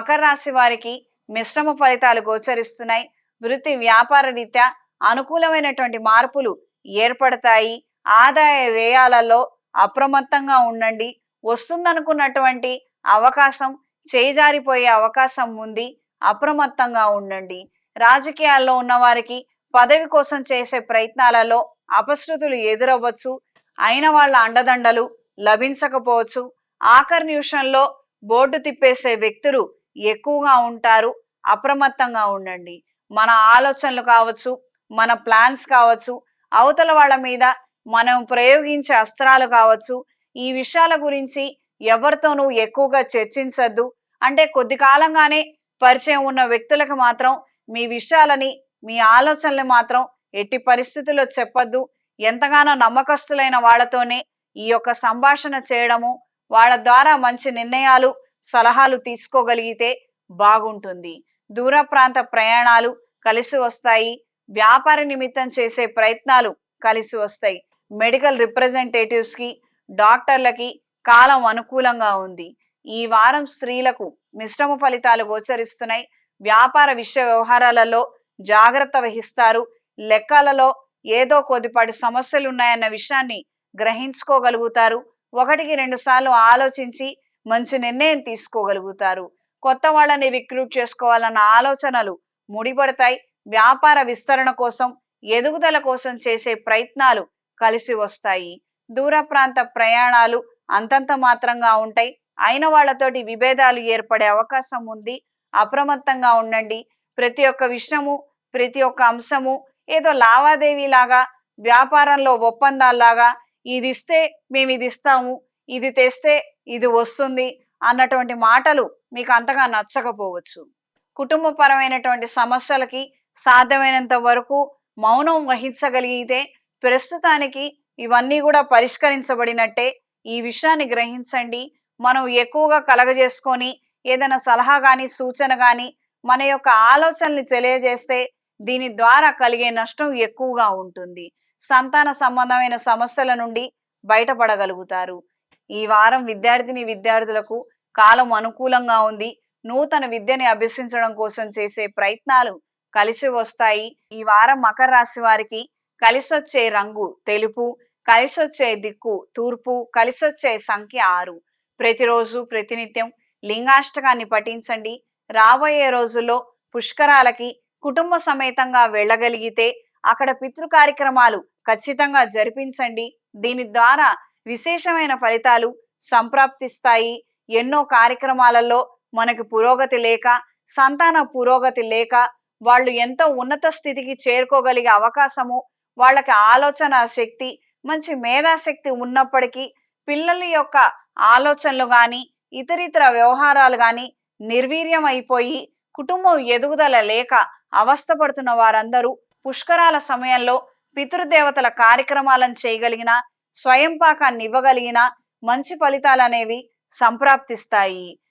మకర రాశి వారికి మిశ్రమ ఫలితాలు గోచరిస్తున్నాయి. వృత్తి వ్యాపార రీత్యా అనుకూలమైనటువంటి మార్పులు ఏర్పడతాయి. ఆదాయ వ్యయాలలో అప్రమత్తంగా ఉండండి. వస్తుందనుకున్నటువంటి అవకాశం చేజారిపోయే అవకాశం ఉంది. అప్రమత్తంగా ఉండండి. రాజకీయాల్లో ఉన్నవారికి పదవి కోసం చేసే ప్రయత్నాలలో అపశృతులు ఎదురవ్వచ్చు. అయిన వాళ్ళ అండదండలు లభించకపోవచ్చు. ఆఖర్ నిమిషంలో బోర్డు తిప్పేసే వ్యక్తులు ఎక్కువగా ఉంటారు అప్రమత్తంగా ఉండండి. మన ఆలోచనలు కావచ్చు మన ప్లాన్స్ కావచ్చు అవతల వాళ్ళ మీద మనం ప్రయోగించే అస్త్రాలు కావచ్చు ఈ విషయాల గురించి ఎవరితోనూ ఎక్కువగా చర్చించద్దు. అంటే కొద్ది కాలంగానే పరిచయం ఉన్న వ్యక్తులకు మాత్రం మీ విషయాలని మీ ఆలోచనలు మాత్రం ఎట్టి పరిస్థితుల్లో చెప్పద్దు. ఎంతగానో నమ్మకస్తులైన వాళ్ళతోనే ఈ యొక్క సంభాషణ చేయడము వాళ్ళ ద్వారా మంచి నిర్ణయాలు సలహాలు తీసుకోగలిగితే బాగుంటుంది. దూర ప్రాంత ప్రయాణాలు కలిసి వస్తాయి. వ్యాపార నిమిత్తం చేసే ప్రయత్నాలు కలిసి వస్తాయి. మెడికల్ రిప్రజెంటేటివ్స్కి డాక్టర్లకి కాలం అనుకూలంగా ఉంది. ఈ వారం స్త్రీలకు మిశ్రమ ఫలితాలు గోచరిస్తున్నాయి. వ్యాపార విషయ వ్యవహారాలలో జాగ్రత్త వహిస్తారు. లెక్కలలో ఏదో కొద్దిపాటి సమస్యలు ఉన్నాయన్న విషయాన్ని గ్రహించుకోగలుగుతారు. ఒకటికి రెండు సార్లు ఆలోచించి మంచి నిర్ణయం తీసుకోగలుగుతారు. కొత్త వాళ్ళని రిక్రూట్ చేసుకోవాలన్న ఆలోచనలు ముడిపడతాయి. వ్యాపార విస్తరణ కోసం ఎదుగుదల కోసం చేసే ప్రయత్నాలు కలిసి వస్తాయి. దూర ప్రాంత ప్రయాణాలు అంతంత మాత్రంగా ఉంటాయి. అయిన వాళ్ళతోటి విభేదాలు ఏర్పడే అవకాశం ఉంది. అప్రమత్తంగా ఉండండి. ప్రతి ఒక్క విషయము ప్రతి ఒక్క అంశము ఏదో లావాదేవీ లాగా వ్యాపారంలో ఒప్పందాల్లాగా ఇది ఇస్తే మేము ఇది ఇస్తాము ఇది తెస్తే ఇది వస్తుంది అన్నటువంటి మాటలు మీకు అంతగా నచ్చకపోవచ్చు. కుటుంబపరమైనటువంటి సమస్యలకి సాధ్యమైనంత వరకు మౌనం వహించగలిగితే ప్రస్తుతానికి ఇవన్నీ కూడా పరిష్కరించబడినట్టే ఈ విషయాన్ని గ్రహించండి. మనం ఎక్కువగా కలగజేసుకొని ఏదైనా సలహా కానీ సూచన కానీ మన యొక్క ఆలోచనల్ని తెలియజేస్తే దీని ద్వారా కలిగే నష్టం ఎక్కువగా ఉంటుంది. సంతాన సంబంధమైన సమస్యల నుండి బయటపడగలుగుతారు. ఈ వారం విద్యార్థిని విద్యార్థులకు కాలం అనుకూలంగా ఉంది. నూతన విద్యని అభ్యసించడం కోసం చేసే ప్రయత్నాలు కలిసి వస్తాయి. ఈ వారం మకర రాశి వారికి కలిసొచ్చే రంగు తెలుపు కలిసొచ్చే దిక్కు తూర్పు కలిసొచ్చే సంఖ్య ఆరు. ప్రతిరోజు ప్రతినిత్యం లింగాష్టకాన్ని పఠించండి. రాబోయే రోజుల్లో పుష్కరాలకి కుటుంబ సమేతంగా వెళ్ళగలిగితే అక్కడ పితృ కార్యక్రమాలు ఖచ్చితంగా జరిపించండి. దీని ద్వారా విశేషమైన ఫలితాలు సంప్రాప్తిస్తాయి. ఎన్నో కార్యక్రమాలలో మనకు పురోగతి లేక సంతాన పురోగతి లేక వాళ్ళు ఎంతో ఉన్నత స్థితికి చేరుకోగలిగే అవకాశము వాళ్ళకి ఆలోచన శక్తి మంచి మేధాశక్తి ఉన్నప్పటికీ పిల్లల యొక్క ఆలోచనలు కానీ ఇతరితర వ్యవహారాలు కానీ నిర్వీర్యం అయిపోయి కుటుంబం ఎదుగుదల లేక అవస్థపడుతున్న వారందరూ పుష్కరాల సమయంలో పితృదేవతల కార్యక్రమాలను చేయగలిగిన స్వయం పాకాన్ని ఇవ్వగలిగిన మంచి ఫలితాలు అనేవి సంప్రాప్తిస్తాయి.